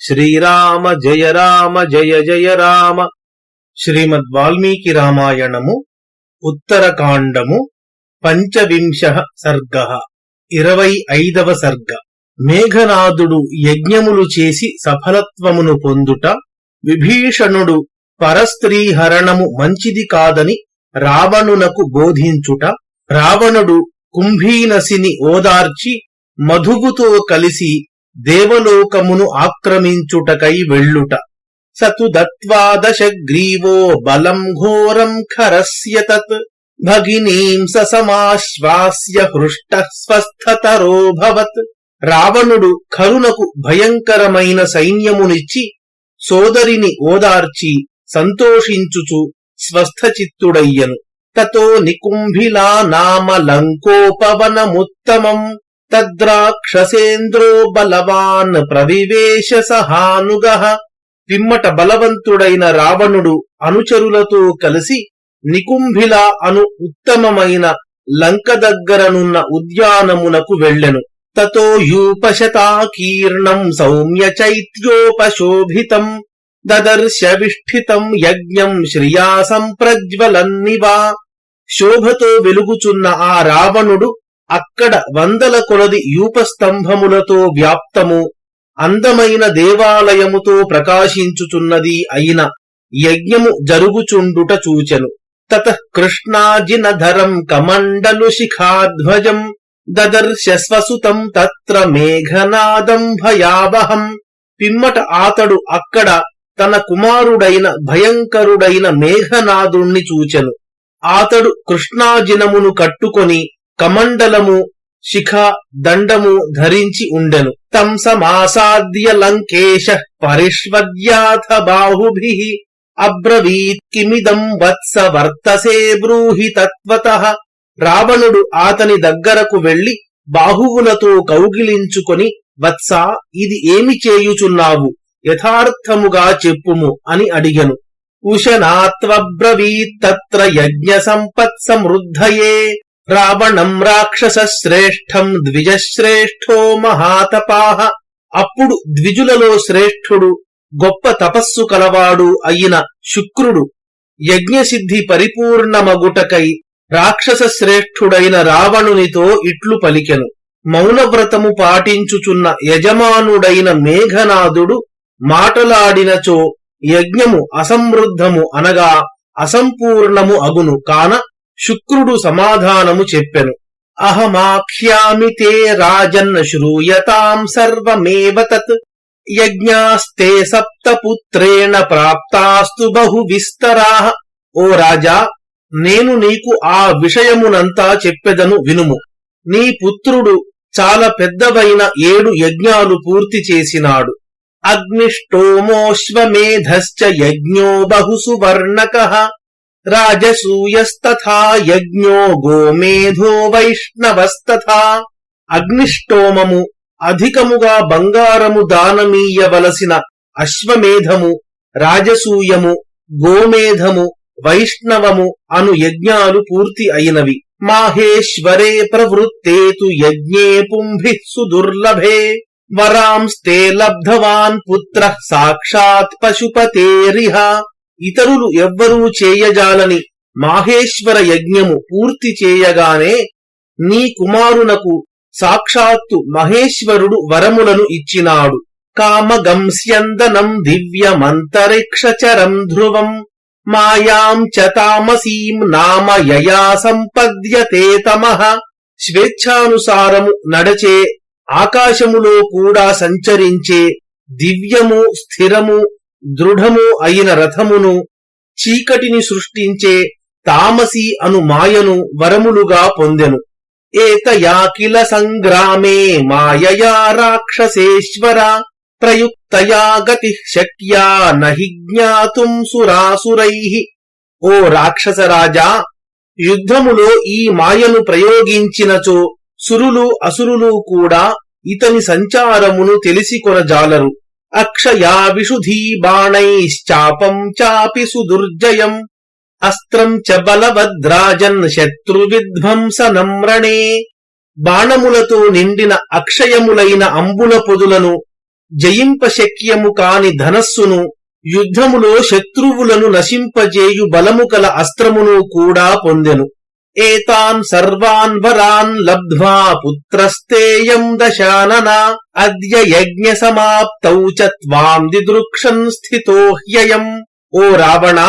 శ్రీరామ జయ రామ జయ జయ రామ. శ్రీమద్ వాల్మీకి రామాయణము ఉత్తరకాండము పంచవింశ సర్గ ఇరవై ఐదవ సర్గ. మేఘనాథుడు యజ్ఞములు చేసి సఫలత్వమును పొందుట విభీషణుడు పరస్త్రీహరణము మంచిది కాదని రావణునకు బోధించుట రావణుడు కుంభీనసిని ఓదార్చి మధుగుతో కలిసి దేవలోకమును ఆక్రమించుటకై వెళ్ళుట. సతు దత్వాదశగ్రీవో బలం ఘోరం ఖరస్య తత్. భగినీం సమాశ్వాస్య హృష్ట స్వస్థతరోభవత్ రావణుడు కరుణకు భయంకరమైన సైన్యమునిచ్చి సోదరిని ఓదార్చి సంతోషించుచు స్వస్థచిత్తుడయ్యను. తతో నికుంభిలా నామ లంకోపవనముత్తమం. తద్రాక్షసేంద్రో బలవాన్ ప్రవివేశ సహానుగ. పిమ్మట బలవంతుడైన రావణుడు అనుచరులతో కలిసి నికుంభిల అను ఉత్తమమైన లంక దగ్గరనున్న ఉద్యానమునకు వెళ్ళెను. తతో యూపశతాకీర్ణం సౌమ్య చైత్యోపశోభితం దదర్శ విష్ఠితం యజ్ఞం శ్రియా సంప్రజ్వలన్నివా శోభతో వెలుగుచున్న ఆ రావణుడు అక్కడ వందల కొలది యూపస్తంభములతో వ్యాప్తము అందమైన దేవాలయముతో ప్రకాశించుచున్నది అయిన యజ్ఞము జరుగుచుండుట చూచెను. తత కృష్ణాజినధరం కమండలు శిఖాధ్వజం దదర్శస్వసుతం తత్ర మేఘనాదం భయావహం. పిమ్మట ఆతడు అక్కడ తన కుమారుడైన భయంకరుడైన మేఘనాదుణ్ణి చూచెను. ఆతడు కృష్ణాజినమును కట్టుకొని కమండలము శిఖ దండము ధరించి ఉండెను. తం సమాసాద్య లంకేశ పరిష్వద్యాథ బాహుభి అబ్రవీత్ కిమిదం వత్స వర్తసే బ్రూహి తత్వత. రావణుడు అతని దగ్గరకు వెళ్ళి బాహువులతో కౌగిలించుకొని వత్స ఇది ఏమి చేయుచున్నావు? యథార్థముగా చెప్పుము అని అడిగను. ఉశనాత్వబ్రవీత్తత్ర యజ్ఞ సంపత్ సమృద్ధయే. రావణం రాక్షస శ్రేష్టం ద్విజశ్రేష్ఠో మహాతపాహ అప్పుడు ద్విజులలో శ్రేష్ఠుడు గొప్ప తపస్సు కలవాడు అయిన శుక్రుడు యజ్ఞసిద్ధి పరిపూర్ణమగుటకై రాక్షస శ్రేష్ఠుడైన రావణునితో ఇట్లు పలికెను. మౌనవ్రతము పాటించుచున్న యజమానుడైన మేఘనాథుడు మాటలాడినచో యజ్ఞము అసమృద్ధము అనగా అసంపూర్ణము అగును. కాన శుక్రుడు సమాధానము చెప్పెను. అహమాఖ్యామి తే రాజన్ శ్రూయతాం సర్వమేవ తత్. యజ్ఞాస్తే సప్తపుత్రేణ ప్రాప్తాస్తు బహు విస్తరా. ఓ రాజా నేను నీకు ఆ విషయమునంతా చెప్పెదను వినుము. నీ పుత్రుడు చాలా పెద్దవైన ఏడు యజ్ఞాలు పూర్తి చేసినాడు. అగ్నిష్టోమోశ్వమేధశ్చ యజ్ఞో బహు సువర్ణక. రాజసూయస్తథా యజ్ఞో గోమేధో వైష్ణవస్తథా. అగ్నిష్టోమము అధికముగా బంగారము దానమీయవలసిన అశ్వమేధము రాజసూయము గోమేధము వైష్ణవము అను యజ్ఞాలు పూర్తి అయినవి. మాహేశ్వరే ప్రవృత్తేతు యజ్ఞే పుంభి సుదుర్లభే. వరాంస్తే లబ్ధవాన్ పుత్ర సాక్షాత్ పశుపతేరిహ. ఇతరులు ఎవ్వరూ చేయజాలని మాహేశ్వర యజ్ఞము పూర్తి చేయగానే నీ కుమారునకు సాక్షాత్తు మహేశ్వరుడు వరములను ఇచ్చినాడు. కామగంస్యందనం దివ్యమంతరిక్షచరం ధ్రువం. మాయాం చ తామసీం నామ యయా సంపద్యతే తమః. స్వేచ్ఛానుసారము నడచే ఆకాశములో కూడా సంచరించే దివ్యము స్థిరము దృఢము అయిన రథమును చీకటిని సృష్టించే తామసి అను మాయను వరములుగా పొందెను. ఏతయా కిల సంగ్రామే మాయయా రాక్షసేశ్వర ప్రయుక్తయా గతి శక్యా నహి జ్ఞాతుం సురాసురై. ఓ రాక్షసరాజా యుద్ధములో ఈ మాయను ప్రయోగించినచో సురులు అసురులు కూడా ఇతని సంచారమును తెలిసి కొనజాలరు అక్షయా విశుధీ బాణైశ్చాపం చాపి సుదుర్జయం. అస్త్రం చ బలవద్రాజన్ శత్రువిధ్వంస నమ్రణే బాణములతో నిండిన అక్షయములైన అంబుల పొదులను జయింపశక్యము కాని ధనస్సును యుద్ధములో శత్రువులను నశింపజేయు బలము కల అస్త్రమును కూడా పొందెను. ఏతాన్ సర్వాన్ వరాన్ లబ్ధ్వా పుత్రస్తేయం దశానన అద్య యజ్ఞ సమాప్తౌ చ త్వాం దిదృక్షన్ స్థితో హ్యయం ఓ రావణ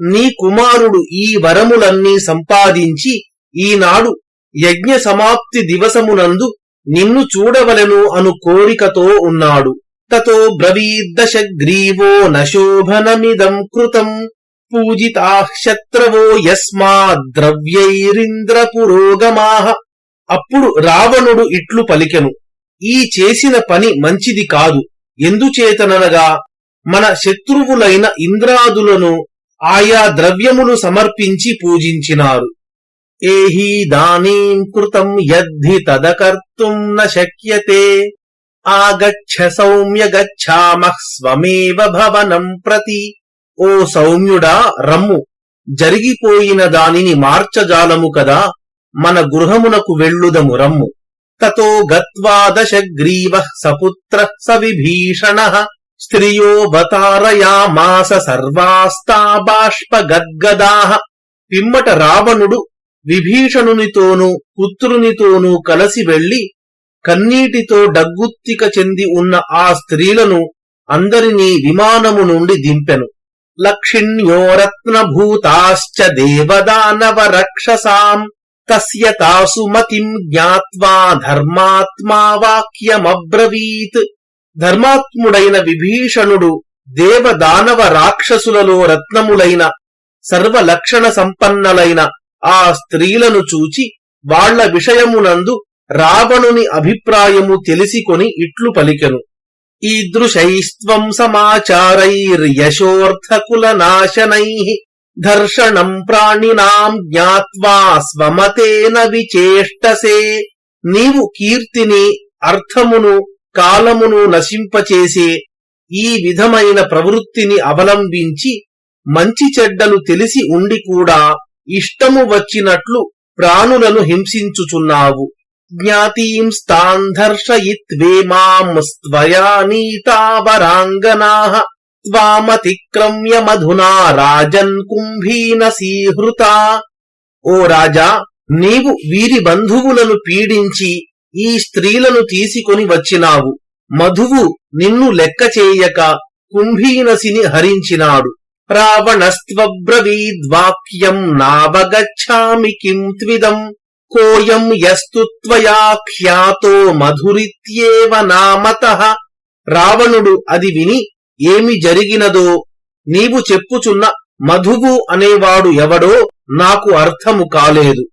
నీ కుమారుడు ఈ వరములన్నీ సంపాదించి ఈనాడు యజ్ఞ సమాప్తి దివసమునందు నిన్ను చూడవలెను అను కోరికతో ఉన్నాడు. తతో బ్రవీద్దశగ్రీవో నశోభనమిదం కృతం। పూజితాః శత్రవో యస్మాద్రవ్యైరింద్ర పురోగమాహ అప్పుడు రావణుడు ఇట్లు పలికెను. ఈ చేసిన పని మంచిది కాదు. ఎందుచేతననగా మన శత్రువులైన ఇంద్రాదులను ఆయా ద్రవ్యములు సమర్పించి పూజించినారు. ఏహీ దానీం కృతం యద్ధి తదకర్తుం న శక్యతే. ఆగచ్చ సౌమ్య గచ్చామః స్వమేవ భవనం ప్రతి. ఓ సౌమ్యుడా రమ్ము. జరిగిపోయిన దానిని మార్చజాలము కదా మన గృహమునకు వెళ్ళుదము రమ్ము. తతో గత్వా దశగ్రీవ సపుత్ర సవిభీషణ స్త్రియోవతారయామాస సర్వాస్తాబాష్ప బతారయామాస సర్వాస్తా పిమ్మట రావణుడు విభీషణునితోనూ పుత్రునితోనూ కలసి వెళ్ళి కన్నీటితో డగ్గుత్తిక చెంది ఉన్న ఆ స్త్రీలను అందరినీ విమానము నుండి దింపెను. లక్షిణ్యోరత్నభూతాశ్చ దేవదానవ రక్షసాం తస్య తాసు మతిం జ్ఞాత్వా ధర్మాత్మా వాక్యమబ్రవీత్. ధర్మాత్ముడైన విభీషణుడు దేవదానవ రాక్షసులలో రత్నములైన సర్వలక్షణ సంపన్నలైన ఆ స్త్రీలను చూచి వాళ్ళ విషయమునందు రావణుని అభిప్రాయము తెలిసికొని ఇట్లు పలికెను. ఈదృశైస్త్వం సమాచారైర్యశోర్థకుల నాశనై ధర్షణం ప్రాణినాం జ్ఞాత్వా స్వమతేన విచేష్టసే నీవు కీర్తిని అర్థమును కాలమును నశింపచేసే ఈ విధమైన ప్రవృత్తిని అవలంబించి మంచి చెడ్డలు తెలిసి ఉండి కూడా ఇష్టము వచ్చినట్లు ప్రాణులను హింసించుచున్నావు. జ్ఞాతీం స్థాంధర్షయిత్వే మాం స్త్వయా నీతావరాంగనాః త్వామతిక్రమ్య మధునా రాజన్ కుంభీనసీహృత ఓ రాజా నీవు వీరి బంధువులను పీడించి ఈ స్త్రీలను తీసుకొని వచ్చినావు. మధువు నిన్ను లెక్క చేయక కుంభీనసిని హరించినాడు. రావణస్త్వబ్రవీద్వాక్యం నావగచ్చామి కిం త్విదం కోయం యస్తు త్వయా ఖ్యాతో మధురిత్యేవ నామత. రావణుడు అది విని ఏమి జరిగినదో నీవు చెప్పుచున్న మధువు అనేవాడు ఎవడో నాకు అర్థము కాలేదు.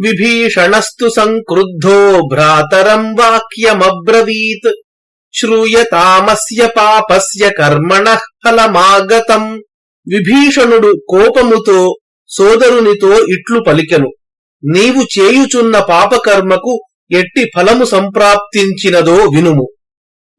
విభీషణస్తు సంక్రుద్ధో భ్రాతరం వాక్యమబ్రవీత్. శ్రూయతామస్య పాపస్య కర్మణ ఫలమాగతం. విభీషణుడు కోపముతో సోదరునితో ఇట్లు పలికెను. నీవు చేయుచున్న పాపకర్మకు ఎట్టి ఫలము సంప్రాప్తించినదో వినుము.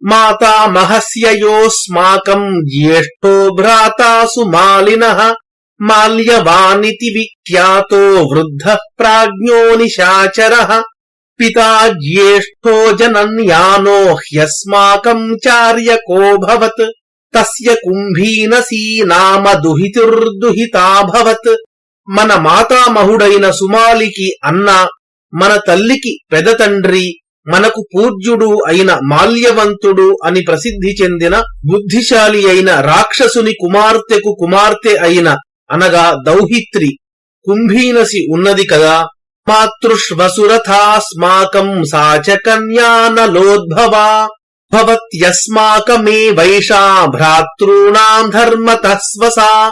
మాతామహస్యయోస్మాకం జ్యేష్ఠో భ్రాతాసు మాలిన మాల్యవానితి విఖ్యాతో వృద్ధ ప్రాజ్ఞో నిశాచర. పితా జ్యేష్ఠో జనన్యానో హ్యస్మాకం చార్యకోభవత్ తస్య కుంభీనసీ నామ దుహితుర్దుహితాభవత్ మన మాతామహుడైన సుమాలికి అన్న మన తల్లికి పెదతండ్రి మనకు పూజ్యుడు అయిన మాల్యవంతుడు అని ప్రసిద్ధి చెందిన బుద్ధిశాలి అయిన రాక్షసుని కుమార్తెకు కుమార్తె అయిన అనగా దౌహిత్రి కుంభీనసి ఉన్నది కదా. మాతృష్వసురథాస్మాకం సాచ కన్యానలోద్భవా భవత్యస్మాకమే వైషా భ్రాతృణాం ధర్మతస్వసా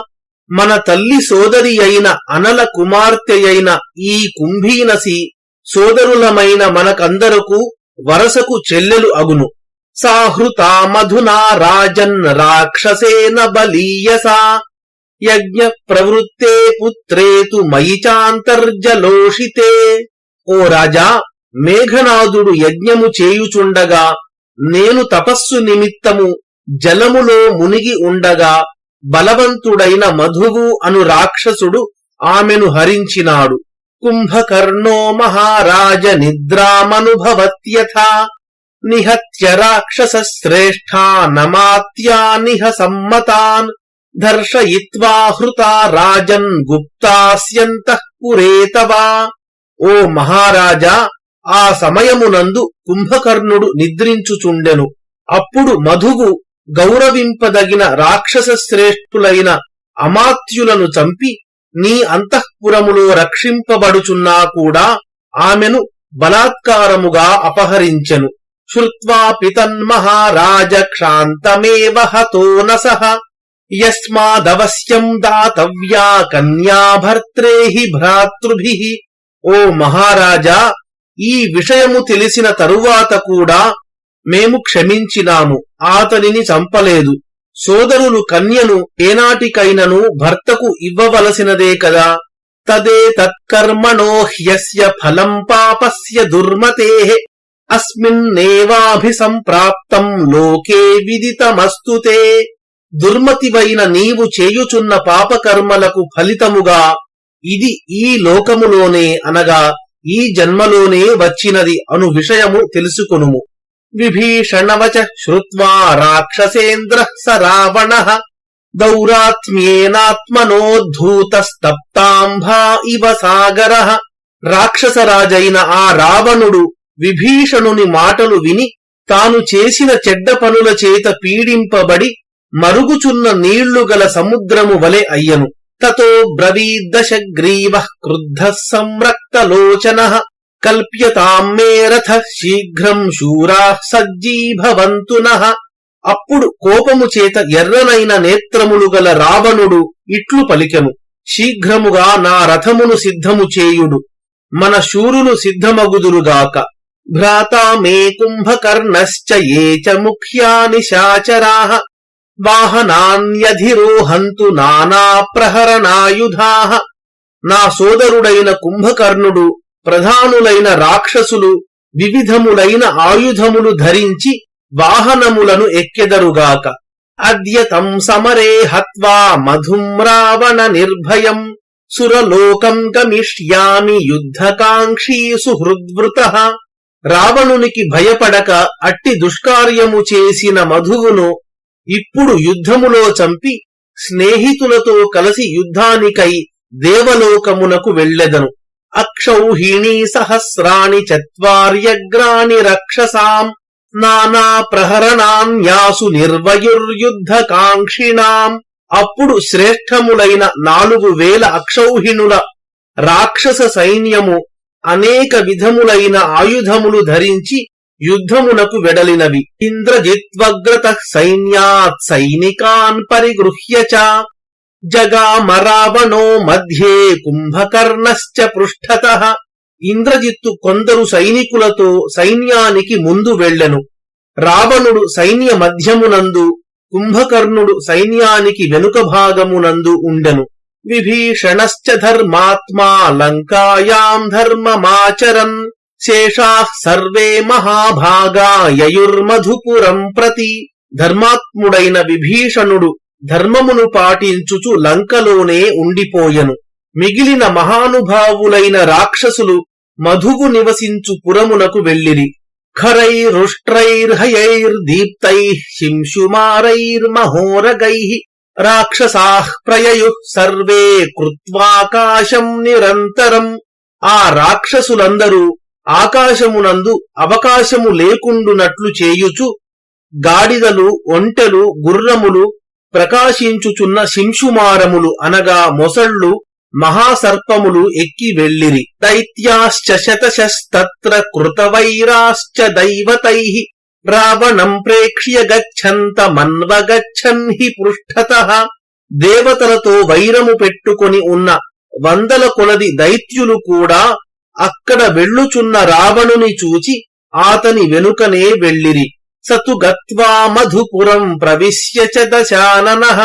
మన తల్లి సోదరి అయిన అనల కుమార్తె అయిన ఈ కుంభీనసి సోదరులమైన మనకందరకు వరసకు చెల్లెలు అగును. సాహృతా మధునా రాజన్ రాక్షసేన బలీయసా. యజ్ఞ ప్రవృత్తే పుత్రేతు మయిచాంతర్జలోషితే. ఓ రాజా మేఘనాథుడు యజ్ఞము చేయుచుండగా నేను తపస్సు నిమిత్తము జలములో మునిగి ఉండగా బలవంతుడైన మధువు అను రాక్షసుడు ఆమెను హరించినాడు. కుంభకర్ణో మహారాజ నిద్రామనుభవత్యథా. నిహత్య రాక్షస శ్రేష్టా నమాత్యానిహ సమ్మతాన్. దర్శయిత్వా హృతా రాజన్ గుప్తాస్యంతఃపురేతవా ఓ మహారాజా ఆ సమయమునందు కుంభకర్ణుడు నిద్రించుచుండెను. అప్పుడు మధువు గౌరవింపదగిన రాక్షస శ్రేష్ఠులైన అమాత్యులను చంపి నీ అంతఃపురములో రక్షింపబడుచున్నా కూడా ఆమెను బలాత్కారముగా అపహరించెను. శ్రుత్వా పితన్మహారాజ క్షాంతమేవ హతో నసః. యస్మాదవశ్యం దాతవ్యా కన్యా భ్రాతృభి. ఓ మహారాజా ఈ విషయము తెలిసిన తరువాత కూడా మేము క్షమించినాము. ఆతనిని చంపలేదు. సోదరులు కన్యను ఏనాటికైనను భర్తకు ఇవ్వవలసినదే కదా? తదే తత్కర్మణో హ్యస్య ఫలం పాపస్య దుర్మతే. అస్మిన్నేవాభిసంప్రాప్తం లోకే విదితమస్తుతే దుర్మతివైన నీవు చేయుచున్న పాపకర్మలకు ఫలితముగా ఇది ఈ లోకములోనే అనగా ఈ జన్మలోనే వచ్చినది అను విషయము తెలుసుకొనుము. విభీషణవచ శ్రుత్వా రాక్షసేంద్ర స రావణ దౌరాత్మ్యేనాత్మనోద్ధూతస్తప్తాంభా ఇవ సాగర రాక్షసరాజైన ఆ రావణుడు విభీషణుని మాటలు విని తాను చేసిన చెడ్డ పనుల చేత పీడింపబడి మరుగుచున్న నీళ్ళు గల సముద్రము వలె అయ్యను. తతో బ్రవీద్దశగ్రీవ క్రుద్ధ సంరక్తలోచన। కల్ప్యతాం మే రథ శీఘ్రం శూరా సజ్జీభవంతు నః. అప్పుడు కోపము చేత ఎర్రనైన నేత్రములు గల రావణుడు ఇట్లు పలికెను. శీఘ్రముగా నా రథమును సిద్ధము చేయుడు. మన శూరులు సిద్ధమగుదురుగాక. భ్రాతా మే కుంభకర్ణశ్చ ఏ చ ముఖ్యాని శాచరాః. వాహనాన్యధిరోహంతు నానా ప్రహరణాయుధా. నా సోదరుడైన కుంభకర్ణుడు ప్రధానులైన రాక్షసులు వివిధములైన ఆయుధములు ధరించి వాహనములను ఎక్కెదరుగాక. అద్యతం సమరే హత్వా మధుం రావణ నిర్భయం. సురలోకం గమిష్యామి యుద్ధకాంక్షీ సుహృద్వృత. రావణునికి భయపడక అట్టి దుష్కార్యము చేసిన మధువును ఇప్పుడు యుద్ధములో చంపి స్నేహితులతో కలిసి యుద్ధానికై దేవలోకమునకు వెళ్ళెదను. అక్షౌహిణీ సహస్రాణి చత్వార్యగ్రాని రక్షసాం నానా ప్రహరణాన్యాసు నిర్వయుర్యుద్ధ అప్పుడు శ్రేష్టములైన నాలుగు వేల అక్షౌహిణుల రాక్షస సైన్యము అనేక విధములైన ఆయుధములు ధరించి యుద్ధమునకు వెడలినవి. ఇంద్రజిత్వగ్రత సైన్యాత్ సైనికాన్ పరిగృహ్య జగామరావణో మధ్యే కుంభకర్ణశ్చ పృష్ఠత ఇంద్రజిత్తు కొందరు సైనికులతో సైన్యానికి ముందు వెళ్ళెను। రావణుడు సైన్య మధ్యమునందు కుంభకర్ణుడు సైన్యానికి వెనుక భాగమునందు ఉండెను। విభీషణశ్చ ధర్మాత్మా లంకాయాం ధర్మమాచరన్। శేషా సర్వే మహాభాగా యయుర్మధుపురం ప్రతి। ధర్మాత్ముడైన విభీషణుడు ధర్మమును పాటించుచు లంకలోనే ఉండిపోయెను. మిగిలిన మహానుభావులైన రాక్షసులు మధువు నివసించు పురమునకు వెళ్ళిరి. ఖరైరుష్ట్రైర్హయైర్దీప్తై శింశుమారైర్మహోరగై రాక్షసాః ప్రయయు సర్వే కృత్వాకాశం నిరంతరం. ఆ రాక్షసులందరూ ఆకాశమునందు అవకాశము లేకుండునట్లు చేయుచు గాడిదలు ఒంటెలు గుర్రములు ప్రకాశించుచున్న శింశుమారములు అనగా మొసళ్ళు మహాసర్పములు ఎక్కి వెళ్ళిరి. దైత్యాశ్చ శతశస్తత్ర కృతవైరాశ్చ దైవతై రావణం ప్రేక్ష్య గచ్చంతమన్వగచ్చన్ హి పృష్ఠత. దేవతలతో వైరము పెట్టుకొని ఉన్న వందల కొలది దైత్యులు కూడా అక్కడ వెళ్ళుచున్న రావణుని చూచి ఆతని వెనుకనే వెళ్ళిరి. సతు గత్వా మధుపురం ప్రవిశ్య చ దశాననః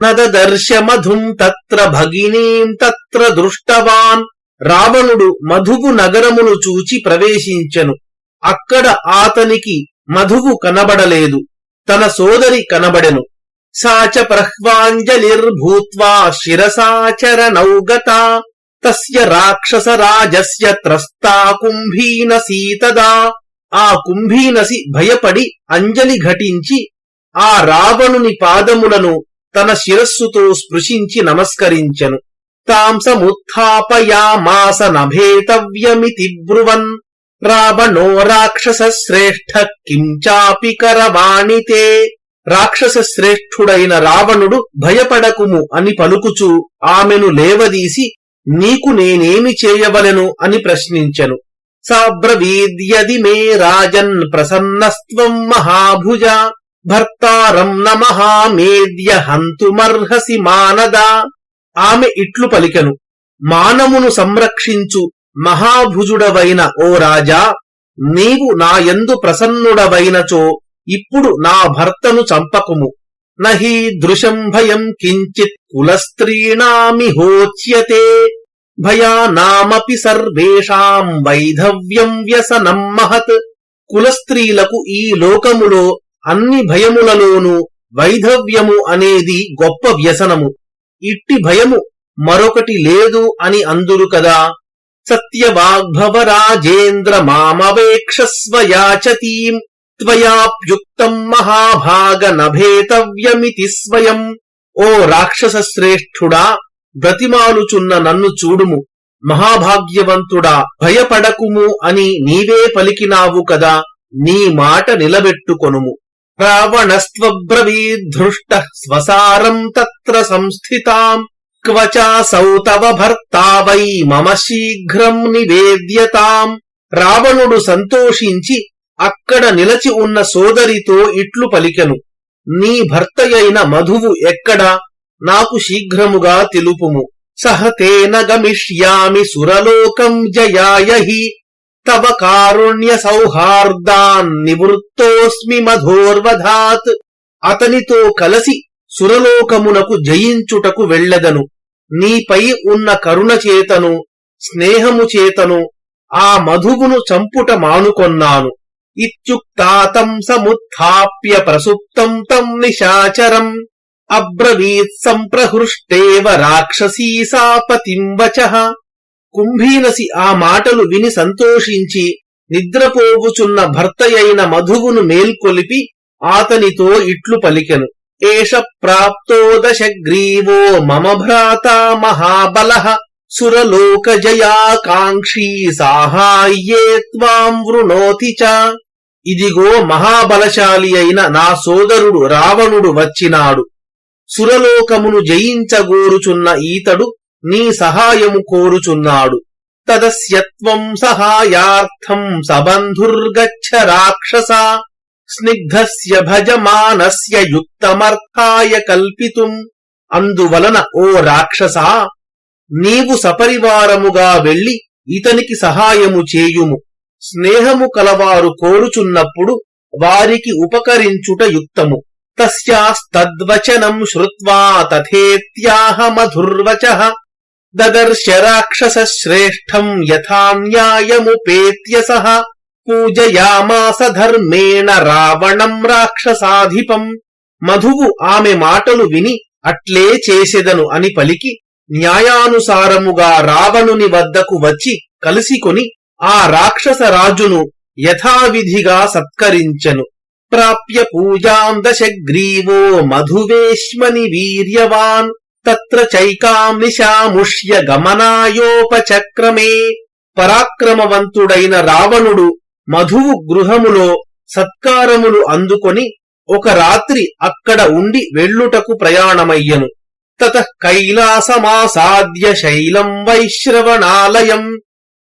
నదదర్శ మధుం తత్ర భగినీం తత్ర దృష్టవాన్ రావణుడు మధువు నగరమును చూచి ప్రవేశించెను అక్కడ ఆతనికి మధువు కనబడలేదు తన సోదరి కనబడెను। సాచ ప్రహ్వాంజలిర్భూత్వా శిరసాచరణౌగత తస్య రాక్షస రాజస్య త్రస్తా కుంభీన సీతదా। ఆ కుంభీనసి భయపడి అంజలి ఘటించి ఆ రావణుని పాదములను తన శిరస్సుతో స్పృశించి నమస్కరించెను. తాం సముత్థాపయామాస నభేతవ్యమితి బ్రువన్. రావణో రాక్షస శ్రేష్ఠ కించాపి కరవాణితే రాక్షస శ్రేష్ఠుడైన రావణుడు భయపడకుము అని పలుకుచూ ఆమెను లేవదీసి నీకు నేనేమి చేయవలెను అని ప్రశ్నించెను. సాబ్రవీద్యది మే రాజన్ ప్రసన్నస్త్వం మహాభుజ భర్తారం న మహామేద్య హంతుమర్హసి మానదా ఆమె ఇట్లు పలికెను. మానమును సంరక్షించు మహాభుజుడవైన ఓ రాజా నీవు నాయందు ప్రసన్నుడవైనచో ఇప్పుడు నా భర్తను చంపకుము. నహీ దృశం భయం కించిత్ కులస్త్రీణామి హోచ్యతే భయానామపి సర్వేషాం వైధవ్యం వ్యసనం మహత్. కులస్త్రీలకు ఈ లోకములో అన్ని భయములలోనూ వైధవ్యము అనేది గొప్ప వ్యసనము. ఇట్టి భయము మరొకటి లేదు అని అందురు కదా. సత్యవాగ్భవ రాజేంద్ర మామవేక్షస్వయాచతీం త్వయాప్యుక్తం మహాభాగ నభేతవ్యమితి స్వయం. ఓ రాక్షస శ్రేష్ఠుడా బ్రతిమాలుచున్న నన్ను చూడుము. మహాభాగ్యవంతుడా భయపడకుము అని నీవే పలికినావు కదా నీ మాట నిలబెట్టుకొనుము. రావణస్త్వబ్రవీద్ధృష్ట స్వసారం తత్ర సంస్థితాం. క్వచాసౌ తవ భర్తా వై మమ శీఘ్రం నివేద్యతాం. రావణుడు సంతోషించి అక్కడ నిలచి ఉన్న సోదరితో ఇట్లు పలికెను. నీ భర్తయైన మధువు ఎక్కడ? నాకు శీఘ్రముగా తెలుపుము. సహతేన గమిష్యామి సురలోకం జయాయహి. తవ కారుణ్య సౌహార్దాన్ నివృత్తోస్మి మధోర్వధాత్. అతనితో కలసి సురలోకమునకు జయించుటకు వెళ్ళదను నీపై ఉన్న కరుణ చేతను స్నేహము చేతను ఆ మధువును చంపుట మానుకొన్నాను. ఇత్యుక్తాతం సముత్ప్య ప్రసుప్తం తం నిశాచరం. అబ్రవీత్ సంప్రహృష్టేవ రాక్షసీ సాపతిం వచః. కుంభీనసి ఆ మాటలు విని సంతోషించి నిద్రపోగుచున్న భర్తయైన మధువును మేల్కొలిపి ఆతనితో ఇట్లు పలికెను. ఏష ప్రాప్తో దశగ్రీవో మమ భ్రాత మహాబల. సురలోక జయాకాంక్షీ సాహాయ్యే త్వాం వృణోతి చ. ఇదిగో మహాబలశాలి అయిన నా సోదరుడు రావణుడు వచ్చినాడు. సురలోకమును జయించగోరుచున్న ఈతడు నీ సహాయము కోరుచున్నాడు. తదస్యత్వం సహాయార్థం సబంధుర్గచ్చ రాక్షస స్నిగ్ధస్య భజమానస్య యుక్తమర్థాయ కల్పితుం. అందువలన ఓ రాక్షసా నీవు సపరివారముగా వెళ్ళి ఇతనికి సహాయము చేయుము. స్నేహము కలవారు కోరుచున్నప్పుడు వారికి ఉపకరించుట యుక్తము. తస్యాస్తద్వచనం శ్రుత్వా తథేత్యాహ మధుర్వచ దదర్శ రాక్షస శ్రేష్టం యథాన్యాయముపేత్య సహ పూజయామాస ధర్మేణ రావణం రాక్షసాధిపం మధువు ఆమె మాటలు విని అట్లే చేసెదను అని పలికి న్యాయానుసారముగా రావణుని వద్దకు వచ్చి కలిసికొని ఆ రాక్షస రాజును యథావిధిగా సత్కరించెను ప్రాప్య పూజాం దశగ్రీవో మధువేష్మని వీర్యవాన్ తత్ర చైకాం నిశాముష్య గమనాయోపచక్రమే. పరాక్రమవంతుడైన రావణుడు మధువు గృహములో సత్కారములు అందుకొని ఒక రాత్రి అక్కడ ఉండి వెళ్ళుటకు ప్రయాణమయ్యను. తత కైలాసమాసాద్య శైలం వైశ్రవణాలయం.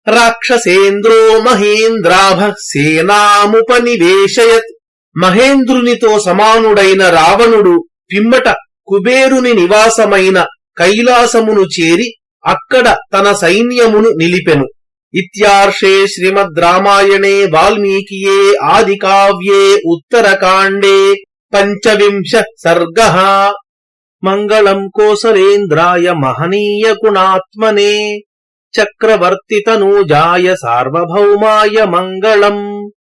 రాక్షసేంద్రో మహేంద్రాభ సేనాముపనివేశయత్. మహేంద్రునితో సమానుడైన రావణుడు పిమ్మట కుబేరుని నివాసమైన కైలాసమును చేరి అక్కడ తన సైన్యమును నిలిపెను. ఇత్యార్షే శ్రీమద్ రామాయణే వాల్మీకియే ఆదికావ్యే ఉత్తరకాండే పంచవింశ సర్గ. మంగళం కోసలేంద్రాయ మహనీయ గుణాత్మనే. చక్రవర్తితనూజాయ సార్వభౌమాయ మంగళం.